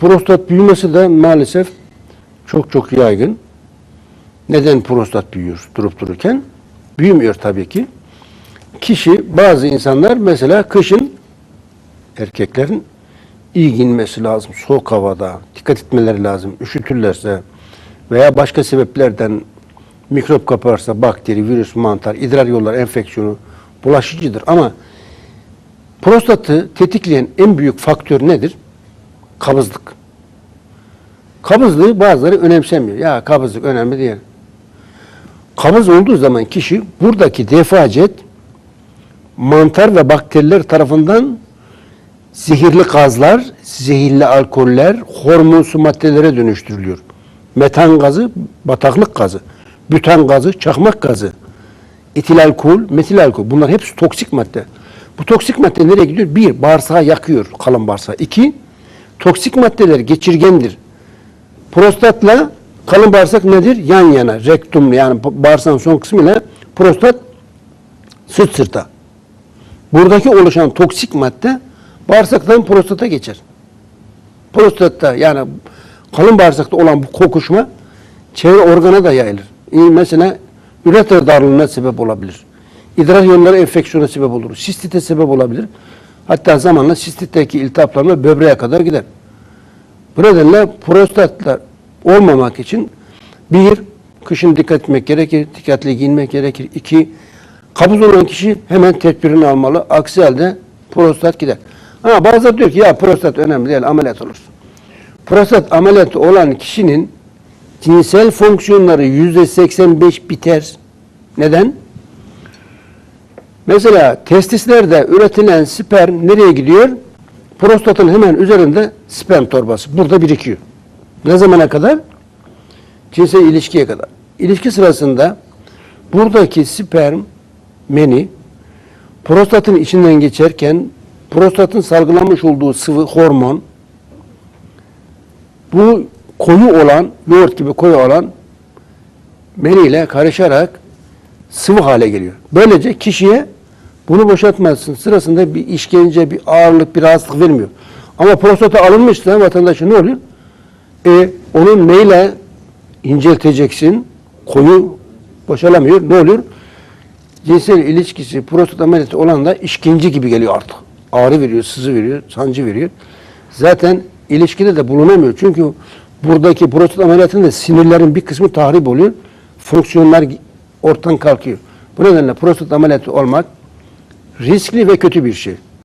Prostat büyümesi de maalesef çok çok yaygın. Neden prostat büyüyor durup dururken? Büyümüyor tabii ki. Kişi, bazı insanlar mesela kışın erkeklerin iyi giyinmesi lazım. Soğuk havada dikkat etmeleri lazım. Üşütürlerse veya başka sebeplerden mikrop kaparsa bakteri, virüs, mantar, idrar yolları enfeksiyonu bulaşıcıdır. Ama prostatı tetikleyen en büyük faktör nedir? Kabızlık. Kabızlığı bazıları önemsemiyor. Ya kabızlık önemli değil. Kabız olduğu zaman kişi buradaki defacet mantar ve bakteriler tarafından zehirli gazlar, zehirli alkoller, hormonsu maddelere dönüştürülüyor. Metan gazı, bataklık gazı, bütan gazı, çakmak gazı, etil alkol, metil alkol. Bunlar hepsi toksik madde. Bu toksik madde nereye gidiyor? Bir, bağırsağı yakıyor, kalın bağırsağı. İki, toksik maddeler geçirgendir. Prostatla kalın bağırsak nedir? Yan yana, rektum yani bağırsağın son kısmıyla prostat sırt sırta. Buradaki oluşan toksik madde bağırsaktan prostata geçer. Prostatta yani kalın bağırsakta olan bu kokuşma çevre organa da yayılır. Mesela üreter darlığına sebep olabilir. İdrar yolları enfeksiyona sebep olur. Sistite sebep olabilir. Hatta zamanla sistitteki iltihaplanma böbreğe kadar gider. Bu nedenle prostatla olmamak için bir, kışın dikkat etmek gerekir, dikkatli giyinmek gerekir. İki, kabız olan kişi hemen tedbirini almalı. Aksi halde prostat gider. Ha bazıları diyor ki ya prostat önemli değil, ameliyat olursun. Prostat ameliyatı olan kişinin cinsel fonksiyonları yüzde 85 biter. Neden? Mesela testislerde üretilen sperm nereye gidiyor? Prostatın hemen üzerinde sperm torbası. Burada birikiyor. Ne zamana kadar? Cinsel ilişkiye kadar. İlişki sırasında buradaki sperm meni prostatın içinden geçerken prostatın salgılamış olduğu sıvı hormon bu koyu olan, yoğurt gibi koyu olan meniyle karışarak sıvı hale geliyor. Böylece kişiye bunu boşaltmasın sırasında bir işkence, bir ağırlık, bir rahatsızlık vermiyor. Ama prostata alınmışsa vatandaşın ne oluyor? E, onun neyle incelteceksin? Koyu boşalamıyor. Ne oluyor? Cinsel ilişkisi prostat ameliyatı olan da işkence gibi geliyor artık. Ağrı veriyor, sızı veriyor, sancı veriyor. Zaten ilişkide de bulunamıyor. Çünkü buradaki prostat ameliyatında sinirlerin bir kısmı tahrip oluyor. Fonksiyonlar ortadan kalkıyor. Bu nedenle prostat ameliyatı olmak riskli ve kötü bir şey.